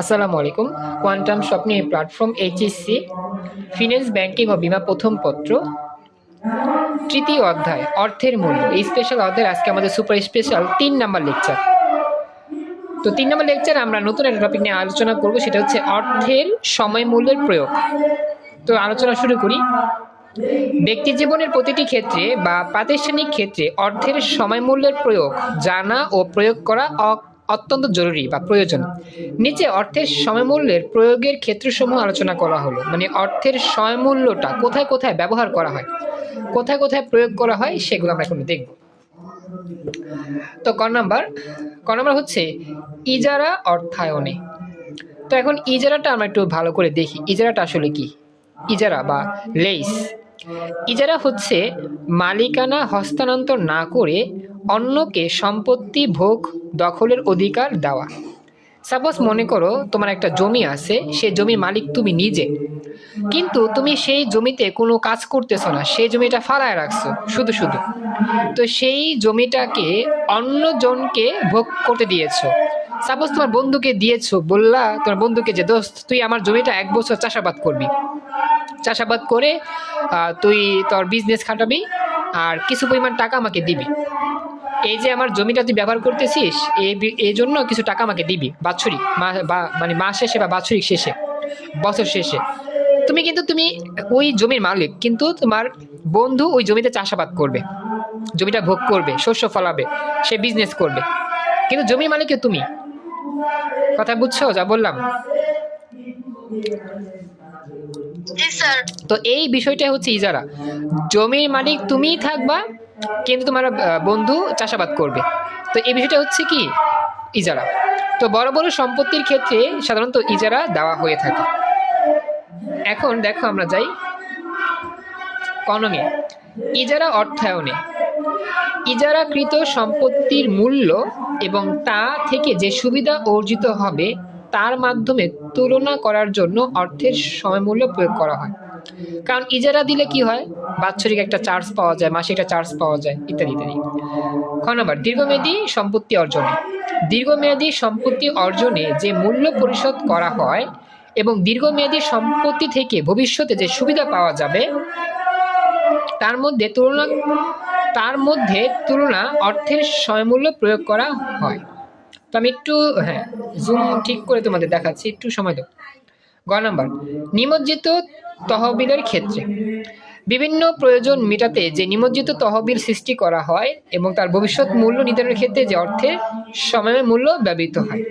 আসসালামু আলাইকুম। কোয়ান্টাম স্বপ্নে প্ল্যাটফর্ম এইচএসসি ফিন্যান্স ব্যাংকিং ও বিমা প্রথম পত্র, তৃতীয় অধ্যায়, অর্থের মূল্য। এই স্পেশাল অধ্যায় আজকে আমাদের সুপার স্পেশাল তিন নাম্বার লেকচার তো তিন নম্বর লেকচার আমরা নতুন একটা টপিক নিয়ে আলোচনা করব, সেটা হচ্ছে অর্থের সময় মূল্যের প্রয়োগ। তো আলোচনা শুরু করি। ব্যক্তি জীবনের প্রতিটি ক্ষেত্রে বা প্রাতিষ্ঠানিক ক্ষেত্রে অর্থের সময় মূল্যের প্রয়োগ জানা ও প্রয়োগ করা অত্যন্ত জরুরি বা প্রয়োজন। নিচে অর্থের সময়মূল্যের প্রয়োগের ক্ষেত্রসমূহ আলোচনা করা হলো। মানে অর্থের সময়মূল্যটা কোথায় কোথায় ব্যবহার করা হয়? কোথায় কোথায় প্রয়োগ করা হয় সেগুলো আমরা এখন দেখব। তো ক নাম্বার ক নাম্বার হচ্ছে ইজারা অর্থায়নে। তো এখন ইজারাটা আমরা একটু ভালো করে দেখি। ইজারাটা আসলে কি? ইজারা বা লেইস। ইজারা হচ্ছে মালিকানা হস্তান্তর না করে অন্যকে সম্পত্তি ভোগ দখলের অধিকার দেওয়া। সাপোজ মনে করো তোমার একটা জমি আছে সেই জমির মালিক তুমি নিজে। কিন্তু তুমি সেই জমিতে কোনো কাজ করতেছো না, সেই জমিটা ফালায় রাখছো, শুধু শুধু। তো সেই জমিটাকে অন্যজনকে ভোগ করতে দিয়েছ। সাপোজ তোমার বন্ধুকে দিয়েছ, বললা, তোমার বন্ধুকে যে দোস্ত, তুই আমার জমিটা এক বছর চাষাবাদ করবি। চাষাবাদ করে তুই তোর বিজনেস খাটাবি আর কিছু পরিমাণ টাকা আমাকে দিবি। এই যে আমার জমিটা তুই ব্যবহার করতেছিস এই জন্য কিছু টাকা আমাকে দিবি বাৎসরিক মানে মাস শেষে বা বাৎসরিক শেষে, বছর শেষে। তুমি কিন্তু, তুমি ওই জমির মালিক, কিন্তু তোমার বন্ধু ওই জমিতে চাষাবাদ করবে, জমিটা ভোগ করবে, শস্য ফলাবে, সে বিজনেস করবে। কিন্তু জমির মালিককে তুমি। কথা বুঝছ? যা বললাম। তো এই বিষয়টা হচ্ছে ইজারা। জমির মালিক তুমিই থাকবা কিন্তু তোমার বন্ধু চাষাবাদ করবে। তো এই বিষয়টা হচ্ছে কি? ইজারা। তো বড় বড় সম্পত্তির ক্ষেত্রে সাধারণত ইজারা দেওয়া হয়ে থাকে। এখন দেখো আমরা যাই কনমে ইজারা অর্থায়নে। ইজারাকৃত সম্পত্তির মূল্য এবং তা থেকে যে সুবিধা অর্জিত হবে, তার মাধ্যমে তুলনা করার জন্য অর্থের সময়মূল্য প্রয়োগ করা হয়। কারণ ইজারা দিলে কি হয়? বাৎসরিক একটা চার্জ পাওয়া যায়, মাসিক একটা চার্জ পাওয়া যায়, ইত্যাদি ইত্যাদি। খ নম্বর, দীর্ঘমেয়াদী সম্পত্তি অর্জনে। দীর্ঘমেয়াদী সম্পত্তি অর্জনে যে মূল্য পরিশোধ করা হয় এবং দীর্ঘমেয়াদী সম্পত্তি থেকে ভবিষ্যতে যে সুবিধা পাওয়া যাবে, তার মধ্যে তুলনা তার মধ্যে তুলনা অর্থের সময়মূল্য প্রয়োগ করা হয়। তো আমি একটু হ্যাঁ জুম ঠিক করে তোমাদের দেখাচ্ছি, একটু সময় দাও। গ নাম্বার, নিমজ্জিত তহবিলের ক্ষেত্রে। বিভিন্ন প্রয়োজন মেটাতে যে নিমজ্জিত তহবিল সৃষ্টি করা হয় এবং তার ভবিষ্যৎ মূল্য নির্ধারণের ক্ষেত্রে যে অর্থের সময়ের মূল্য ব্যবহৃত হয়।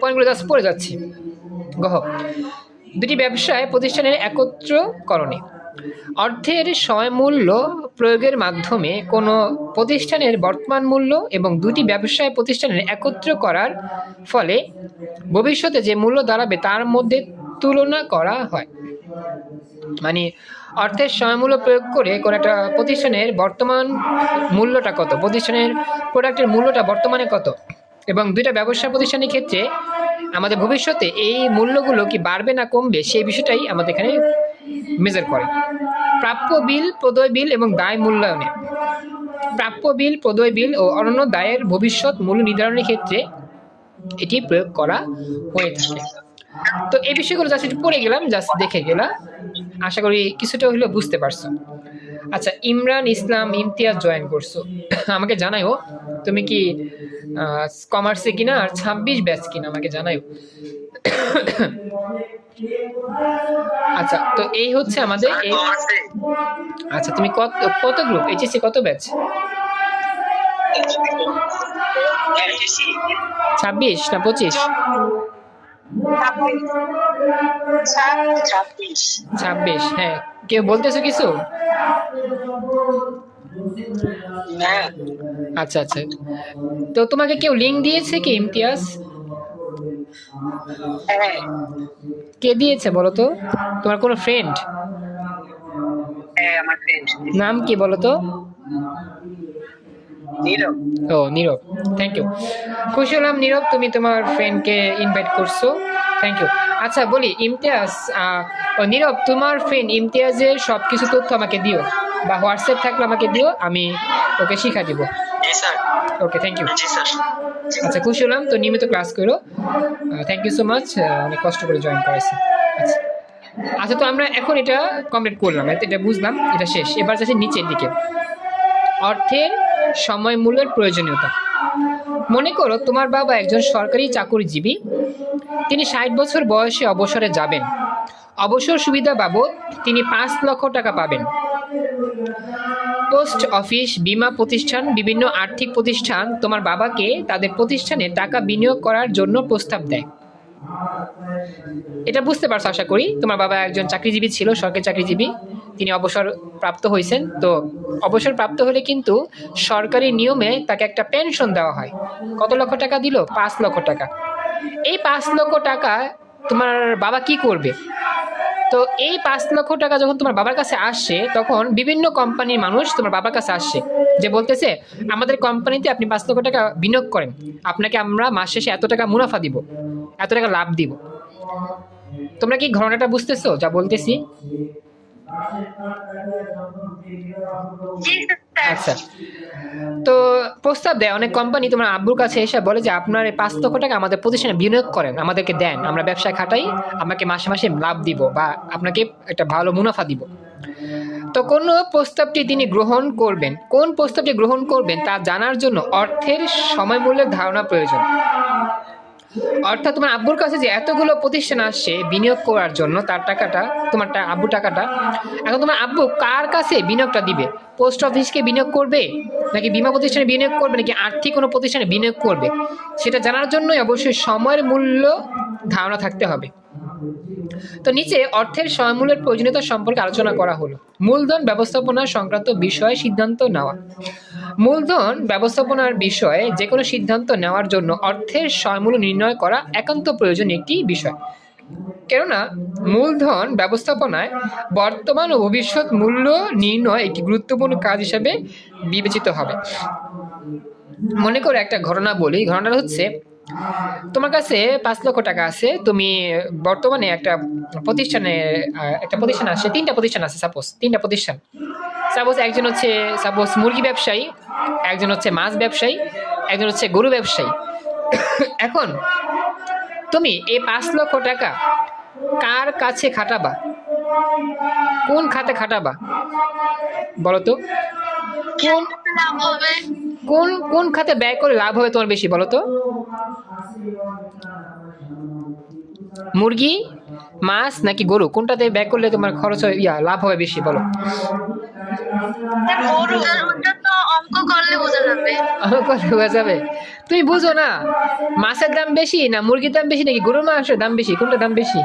পয়েন্টগুলো জাস্ট পড়ে যাচ্ছি। গহ দুটি ব্যবসায় প্রতিষ্ঠানের একত্রকরণে। অর্থের সময় মূল্য প্রয়োগের মাধ্যমে কোনো প্রতিষ্ঠানের বর্তমান মূল্য এবং দুটি ব্যবসায় প্রতিষ্ঠানের একত্র করার ফলে ভবিষ্যতে যে মূল্য দাঁড়াবে তার মধ্যে তুলনা করা হয়। মানে অর্থের সময়মূল্য প্রয়োগ করে কোনো একটা প্রতিষ্ঠানের বর্তমান মূল্যটা কত? প্রতিষ্ঠানের প্রোডাক্টের মূল্যটা বর্তমানে কত? এবং দুইটা ব্যবসা প্রতিষ্ঠানের ক্ষেত্রে আমাদের ভবিষ্যতে এই মূল্যগুলো কি বাড়বে না কমবে সেই বিষয়টাই আমাদের এখানে মেজার করে। প্রাপ্য বিল, প্রদয় বিল এবং দায় মূল্যায়নে। প্রাপ্য বিল, প্রদয় বিল ও অন্যান্য দায়ের ভবিষ্যৎ মূল্য নির্ধারণের ক্ষেত্রে এটি প্রয়োগ করা হয়ে থাকে। তো এই বিষয়গুলো জাস্ট একটু পড়ে গেলাম জাস্ট দেখে গেলাম। আশা করি কিছুটা হলেও বুঝতে পারছ। আচ্ছা ইমরান ইসলাম ইমতিয়াজ জয়েন করছ। আমাকে জানাইও, তুমি কি কমার্সে কিনা আর ছাব্বিশ ব্যাচ কিনা আমাকে জানাইও। আচ্ছা তো এই হচ্ছে আমাদের এই আচ্ছা তুমি কত কত গ্রুপ এইচএসসি কত ব্যাচ ছাব্বিশ না পঁচিশ? ছাব্বিশ। হ্যাঁ। কেউ বলতেছো কিছু? আচ্ছা আচ্ছা। তো তোমাকে কেউ লিঙ্ক দিয়েছে কি ইমতিয়াজ? কে দিয়েছে বলো তো? তোমার কোনো ফ্রেন্ড হ্যাঁ নাম কি বলো তো? নীরব। ও নীরব। থ্যাংক ইউ খুশি হলাম নীরব তুমি তোমার ফ্রেন্ডকে ইনভাইট করছ। থ্যাংক ইউ আচ্ছা বলি ইমতিয়াজ ও নীরব তোমার ফ্রেন্ড ইমতিয়াজের সব কিছু তথ্য আমাকে দিও। বা হোয়াটসঅ্যাপ থাকলে আমাকে দিও আমি ওকে শিখা দিব। স্যার ওকে থ্যাংক ইউ জি স্যার আচ্ছা খুশি হলাম। তো নিয়মিত ক্লাস করো। থ্যাংক ইউ সো মাচ অনেক কষ্ট করে জয়েন করেছে। আচ্ছা। আচ্ছা তো আমরা এখন এটা কমপ্লিট করলাম। এটা বুঝলাম। এটা শেষ। এবার যাচ্ছে নিচের দিকে। অর্থের সময় মূল্যের প্রয়োজনীয়তা। মনে করো তোমার বাবা একজন সরকারি চাকরিজীবী। তিনি ষাট বছর বয়সে অবসরে যাবেন। অবসর সুবিধা বাবদ তিনি পাঁচ লক্ষ টাকা পাবেন। পোস্ট অফিস, বীমা প্রতিষ্ঠান, বিভিন্ন আর্থিক প্রতিষ্ঠান তোমার বাবাকে তাদের প্রতিষ্ঠানে টাকা বিনিয়োগ করার জন্য প্রস্তাব দেয়। এটা বুঝতে পারছ আশা করি? তোমার বাবা একজন চাকরিজীবী ছিল, সরকারি চাকরিজীবী। তিনি অবসর প্রাপ্ত হয়েছেন। তো অবসর প্রাপ্ত হলে কিন্তু সরকারি নিয়মে তাকে একটা পেনশন দেওয়া হয়। কত লক্ষ টাকা দিল? পাঁচ লক্ষ টাকা। এই পাঁচ লক্ষ টাকা তোমার বাবা কি করবে? তো এই পাঁচ লক্ষ টাকা যখন তোমার বাবার কাছে আসছে তখন বিভিন্ন কোম্পানির মানুষ তোমার বাবার কাছে আসছে যে বলতেছে, আমাদের কোম্পানিতে আপনি পাঁচ লক্ষ টাকা বিনিয়োগ করেন। আপনাকে আমরা মাস শেষে এত টাকা মুনাফা দিব, এত টাকা লাভ দিব। তোমরা কি ঘটনাটা বুঝতেছো? যা বলতেছি। আচ্ছা তো প্রস্তাব দেয়, অনেক কোম্পানি তোমার আব্বুর কাছে এসে বলে যে, আপনার এই পাঁচ লক্ষ টাকা আমাদের প্রতিষ্ঠানে বিনিয়োগ করেন, আমাদেরকে দেন, আমরা ব্যবসায় খাটাই আপনাকে মাসে মাসে লাভ দিব বা আপনাকে একটা ভালো মুনাফা দিব। তো কোন প্রস্তাবটি তিনি গ্রহণ করবেন? কোন প্রস্তাবটি গ্রহণ করবেন তা জানার জন্য অর্থের সময় মূল্যের ধারণা প্রয়োজন। অর্থাৎ তোমার আব্বুর কাছে যে এতগুলো প্রতিষ্ঠান আসছে বিনিয়োগ করার জন্য, তার টাকাটা, তোমার আব্বু টাকাটা, এখন তোমার আব্বু কার কাছে বিনিয়োগটা দিবে? পোস্ট অফিসকে বিনিয়োগ করবে? নাকি বিমা প্রতিষ্ঠানে বিনিয়োগ করবে? নাকি আর্থিক কোনো প্রতিষ্ঠানে বিনিয়োগ করবে? সেটা জানার জন্যই অবশ্যই সময়ের মূল্য ধারণা থাকতে হবে। তো নিচে অর্থের সময়মূল্যের প্রয়োজনীয়তা সম্পর্কে আলোচনা করা হলো। মূলধন ব্যবস্থাপনা সংক্রান্ত বিষয়ে সিদ্ধান্ত নেওয়া। মূলধন ব্যবস্থাপনার বিষয়ে যে কোনো সিদ্ধান্ত নেওয়ার জন্য অর্থের সময়মূল্য নির্ণয় করা একান্ত প্রয়োজন একটি বিষয়। কেননা, মূলধন ব্যবস্থাপনায় বর্তমান ও ভবিষ্যৎ মূল্য নির্ণয় একটি গুরুত্বপূর্ণ কাজ হিসাবে বিবেচিত হবে। মনে করে একটা ঘটনা বলি। ঘটনাটা হচ্ছে তোমার কাছে পাঁচ লক্ষ টাকা আছে তুমি বর্তমানে একটা প্রতিষ্ঠানে একটা প্রতিষ্ঠান আছে তিনটা প্রতিষ্ঠান আছে সাপোজ তিনটা প্রতিষ্ঠান। সাপোজ একজন হচ্ছে সাপোজ মুরগি ব্যবসায়ী একজন হচ্ছে মাছ ব্যবসায়ী একজন হচ্ছে গরু ব্যবসায়ী। এখন তুমি এই পাঁচ লক্ষ টাকা কার কাছে খাটাবা? কোন খাতে খাটাবা? বলো তো। কোন কোন কোন খাতে ব্যয় করে লাভ হবে তোমার বেশি বলো তো। মুরগি মাছ নাকি গরু? কোনটাতে ব্যয় করলে তোমার খরচ হয় ইয়া লাভ হবে বেশি বলো? গরু ওটা তো অঙ্ক করলে বোঝা যাবে। আমার বোঝা যাবে। তুমি বুঝো না মাছের দাম বেশি না মুরগির দাম বেশি নাকি গরুর মাংসের দাম বেশি? কোনটা দাম বেশি?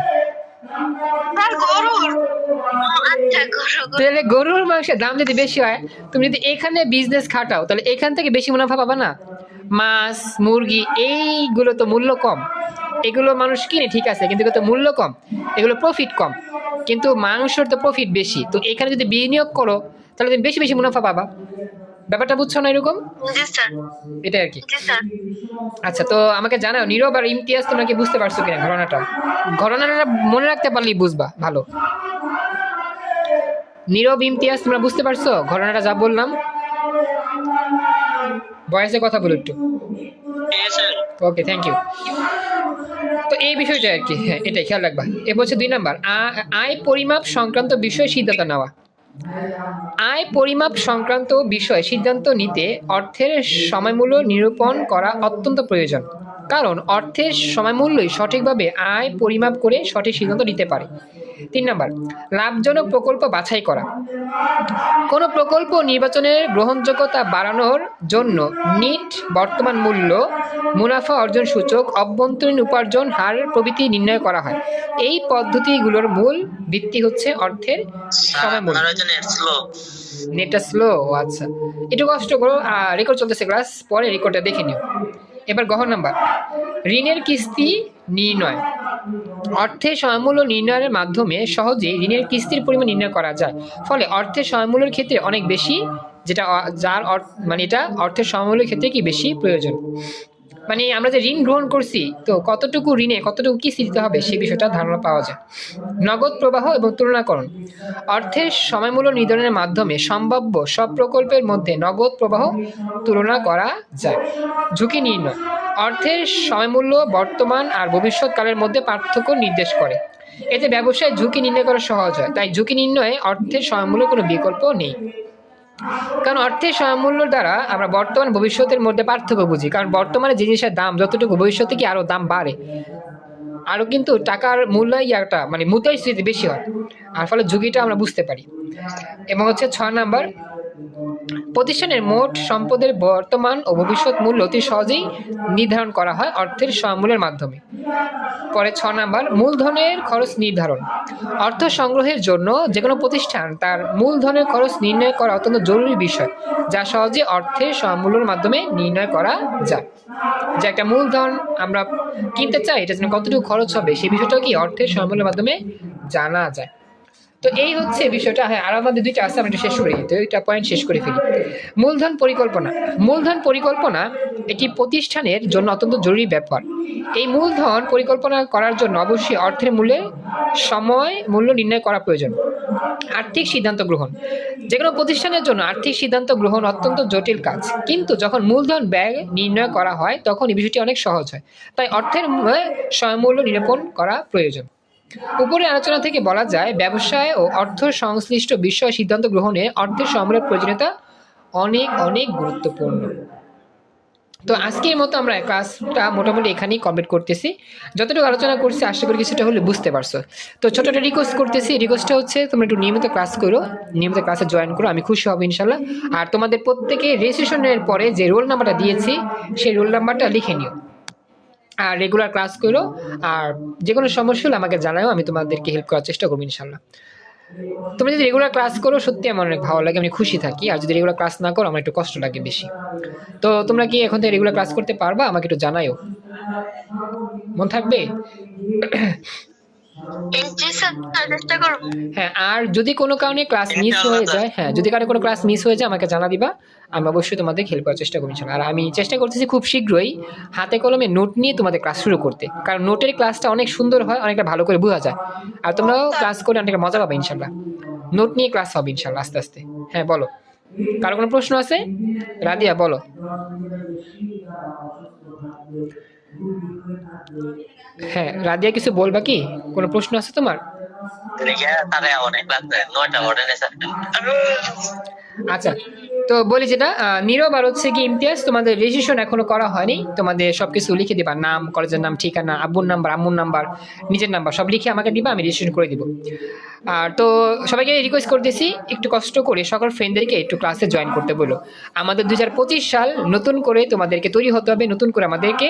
আচ্ছা। তাহলে গরুর মাংসের দাম যদি বেশি হয় তুমি যদি এখানে বিজনেস খাটাও তাহলে এখান থেকে বেশি মুনাফা পাবা না? মাছ মুরগি এইগুলো তো মূল্য কম। এগুলো মানুষ কিনে ঠিক আছে কিন্তু এগুলো তো মূল্য কম এগুলো প্রফিট কম। কিন্তু মাংসর তো প্রফিট বেশি। তো এখানে যদি বিনিয়োগ করো তাহলে তুমি বেশি বেশি মুনাফা পাবা। ব্যাপারটা বুঝছ না এরকম? জি স্যার। এটা আর কি। আচ্ছা তো আমাকে জানাও নীরব আর ইমতিয়াজ তোমরা কি বুঝতে পারছ কিনা ঘটনাটা? ঘটনাটা মনে রাখতে পারলেই বুঝবা ভালো। নীরব ইমতিয়াজ তোমরা বুঝতে পারছ? ঘটনাটা যা বললাম। বয়সে কথা বলো একটু। হ্যাঁ ওকে থ্যাংক ইউ তো এই বিষয়টা আর কি হ্যাঁ এটাই, খেয়াল রাখবা। এ বলছে দুই নাম্বার আয় পরিমাপ সংক্রান্ত বিষয়ে সিদ্ধান্ত নেওয়া। আয় পরিমাপ সংক্রান্ত বিষয়ে সিদ্ধান্ত নিতে অর্থের সময়মূল্য নিরূপণ করা অত্যন্ত প্রয়োজন। কারণ অর্থের সময়মূল্যই সঠিকভাবে আয় পরিমাপ করে সঠিক সিদ্ধান্ত নিতে পারে। তিন নাম্বার, লাভজনক প্রকল্প বাছাই করা। কোনো প্রকল্প নির্বাচনের গ্রহণযোগ্যতা বাড়ানোর জন্য নিট বর্তমান মূল্য, মুনাফা অর্জন সূচক, অভ্যন্তরীণ উপার্জন হার প্রভৃতি নির্ণয় করা হয়। এই পদ্ধতিগুলোর মূল ভিত্তি হচ্ছে অর্থের নেটটা স্লো আচ্ছা। একটু কষ্ট করো রেকর্ড চলতেছে ক্লাস পরে রেকর্ডটা দেখে নিও। এবার গহন নাম্বার ঋণের কিস্তি নির্ণয়। অর্থের সময়মূল্য নির্ণয়ের মাধ্যমে সহজে ঋণের কিস্তির পরিমাণ নির্ণয় করা যায়। ফলে অর্থের সময়মূল্যের ক্ষেত্রে অনেক বেশি, যেটা যার মানে এটা অর্থের সময়মূল্যের ক্ষেত্রে কি বেশি প্রয়োজন? মানে আমরা যে ঋণ গ্রহণ করছি, তো কতটুকু ঋণে, কতটুকু কিস্তি দিতে হবে সেই বিষয়টা ধারণা পাওয়া যায়। নগদ প্রবাহ এবং তুলনাকরণ। অর্থের সময়মূল্য নির্ধারণের মাধ্যমে সম্ভাব্য সব প্রকল্পের মধ্যে নগদ প্রবাহ তুলনা করা যায়। ঝুঁকি নির্ণয়। অর্থের সময়মূল্য বর্তমান আর ভবিষ্যৎকালের মধ্যে পার্থক্য নির্দেশ করে। এতে ব্যবসায় ঝুঁকি নির্ণয় করা সহজ হয়। তাই ঝুঁকি নির্ণয়ে অর্থের সময়মূল্য কোনো বিকল্প নেই। কারণ অর্থের সমূল্য দ্বারা আমরা বর্তমান ভবিষ্যতের মধ্যে পার্থক্য বুঝি। কারণ বর্তমানে জিনিসের দাম, যতটুকু ভবিষ্যতে কি আরও দাম বাড়ে আরও কিন্তু টাকার মূল্যই একটা মানে মুদ্রাস্ফীতি বেশি হয়। আর ফলে ঝুঁকিটা আমরা বুঝতে পারি। এবং হচ্ছে ছয় নাম্বার, প্রতিষ্ঠানের মোট সম্পদের বর্তমান ও ভবিষ্যৎ মূল্য অতি সহজেই নির্ধারণ করা হয় অর্থের সমমূল্যের মাধ্যমে। পরে ছ নাম্বার, মূলধনের খরচ নির্ধারণ। অর্থ সংগ্রহের জন্য যে কোনো প্রতিষ্ঠান তার মূলধনের খরচ নির্ণয় করা অত্যন্ত জরুরি বিষয়, যা সহজে অর্থের সমমূল্যের মাধ্যমে নির্ণয় করা যায়। যে একটা মূলধন আমরা কিনতে চাই, এটা যেন কতটুকু খরচ হবে সেই বিষয়টাও কি অর্থের সমমূল্যের মাধ্যমে জানা যায়। তো এই হচ্ছে বিষয়টা। হ্যাঁ আর আমাদের দুইটা আছে আমরা শেষ করে তো এইটা পয়েন্ট শেষ করে ফেলি। মূলধন পরিকল্পনা। মূলধন পরিকল্পনা এটি প্রতিষ্ঠানের জন্য অত্যন্ত জরুরি ব্যাপার। এই মূলধন পরিকল্পনা করার জন্য অবশ্যই অর্থের মূল্যে সময়, মূল্য নির্ণয় করা প্রয়োজন। আর্থিক সিদ্ধান্ত গ্রহণ। যে কোনো প্রতিষ্ঠানের জন্য আর্থিক সিদ্ধান্ত গ্রহণ অত্যন্ত জটিল কাজ। কিন্তু যখন মূলধন ব্যয় নির্ণয় করা হয়, তখন এই বিষয়টি অনেক সহজ হয়। তাই অর্থের সময়, মূল্য নিরূপণ করা প্রয়োজন। উপরে আলোচনা থেকে বলা যায়, ব্যবসায় ও অর্থ সংশ্লিষ্ট বিষয় সিদ্ধান্ত গ্রহণে অর্থের সমলের প্রয়োজনীয়তা অনেক অনেক গুরুত্বপূর্ণ। তো আজকের মতো আমরা ক্লাসটা মোটামুটি এখানেই কমপ্লিট করতেছি। যতটুকু আলোচনা করছি, আশা করি কিছুটা হলে বুঝতে পারছ। তো ছোট একটা রিকোয়েস্ট করতেছি রিকোয়েস্টটা হচ্ছে, তোমরা একটু নিয়মিত ক্লাস করো, নিয়মিত ক্লাসে জয়েন করো, আমি খুশি হব ইনশাল্লাহ আর তোমাদের প্রত্যেকে রেজিস্ট্রেশনের পরে যে রোল নাম্বারটা দিয়েছি, সেই রোল নাম্বারটা লিখে নিও। আর রেগুলার ক্লাস করো। আর যে কোনো সমস্যা হলে আমাকে জানাও আমি তোমাদেরকে হেল্প করার চেষ্টা করব ইনশাল্লাহ তুমি যদি রেগুলার ক্লাস করো সত্যি আমার অনেক ভালো লাগে আমি খুশি থাকি। আর যদি রেগুলার ক্লাস না করো আমার একটু কষ্ট লাগে বেশি। তো তোমরা কি এখন থেকে রেগুলার ক্লাস করতে পারবা? আমাকে একটু জানাইও মন থাকবে? হ্যাঁ আর যদি কোনো কারণে ক্লাস মিস হয়ে যায় হ্যাঁ যদি কারও কোনো ক্লাস মিস হয়ে যায় আমাকে জানা দিবা আমি অবশ্যই তোমাদের হেল্প করার চেষ্টা করছি আর আমি চেষ্টা করতেছি খুব শীঘ্রই হাতে কলমে নোট নিয়ে তোমাদের ক্লাস শুরু করতে। কারণ নোটের ক্লাসটা অনেক সুন্দর হয় অনেকটা ভালো করে বোঝা যায়। আর তোমরাও ক্লাস করে অনেকটা মজা পাবে ইনশাল্লাহ নোট নিয়ে ক্লাস হবে ইনশাল্লাহ আস্তে আস্তে। হ্যাঁ বলো। কারও কোনো প্রশ্ন আছে? রাদিয়া বলো। হ্যাঁ রাদিয়া কিছু বলবা কি? কোনো প্রশ্ন আছে তোমার? আচ্ছা তো বলি যেটা নীরব আর হচ্ছে কি ইমতিয়াজ তোমাদের রেজিস্ট্রেশন এখনও করা হয়নি। তোমাদের সবকিছু লিখে দিবা নাম কলেজের নাম ঠিকানা আব্বুর নাম্বার আম্মুর নাম্বার নিজের নাম্বার সব লিখে আমাকে দিবা আমি রেজিস্ট্রেশন করে দিব। আর তো সবাইকে রিকোয়েস্ট করতেছি একটু কষ্ট করে সকল ফ্রেন্ডদেরকে একটু ক্লাসে জয়েন করতে বলো। আমাদের দু হাজার পঁচিশ সাল নতুন করে তোমাদেরকে তৈরি হতে হবে নতুন করে আমাদেরকে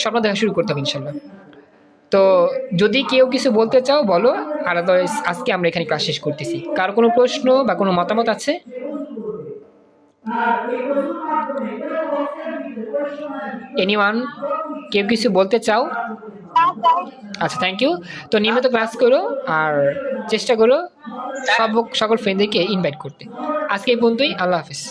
স্বপ্ন দেখা শুরু করতে হবে ইনশাল্লাহ তো যদি কেউ কিছু বলতে চাও, বলো। আর আজকে আমরা এখানে ক্লাস শেষ করতেছি। কার কোনো প্রশ্ন বা কোনো মতামত আছে? এনিওয়ান কেউ কিছু বলতে চাও? আচ্ছা থ্যাংক ইউ তো নিয়মিত ক্লাস করো আর চেষ্টা করো সব সকল ফ্রেন্ডদেরকে ইনভাইট করতে। আজকে এই পর্যন্তই, আল্লাহ হাফিজ।